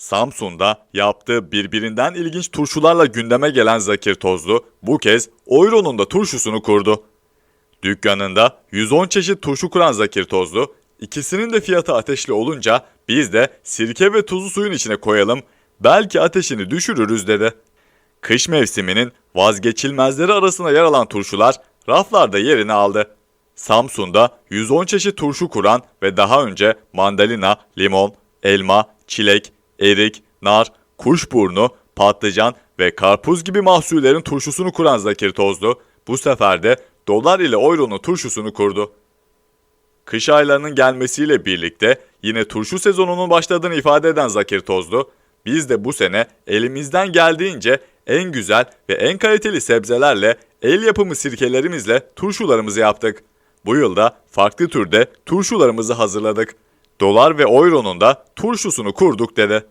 Samsun'da yaptığı birbirinden ilginç turşularla gündeme gelen Zakir Tozlu bu kez Oyro'nun da turşusunu kurdu. Dükkanında 110 çeşit turşu kuran Zakir Tozlu, ikisinin de fiyatı ateşli olunca biz de sirke ve tuzu suyun içine koyalım, belki ateşini düşürürüz dedi. Kış mevsiminin vazgeçilmezleri arasında yer alan turşular raflarda yerini aldı. Samsun'da 110 çeşit turşu kuran ve daha önce mandalina, limon, elma, çilek, erik, nar, kuşburnu, patlıcan ve karpuz gibi mahsullerin turşusunu kuran Zakir Tozlu bu sefer de dolar ile euronun turşusunu kurdu. Kış aylarının gelmesiyle birlikte yine turşu sezonunun başladığını ifade eden Zakir Tozlu, biz de bu sene elimizden geldiğince en güzel ve en kaliteli sebzelerle, el yapımı sirkelerimizle turşularımızı yaptık. Bu yılda farklı türde turşularımızı hazırladık. Dolar ve euronun da turşusunu kurduk dedi.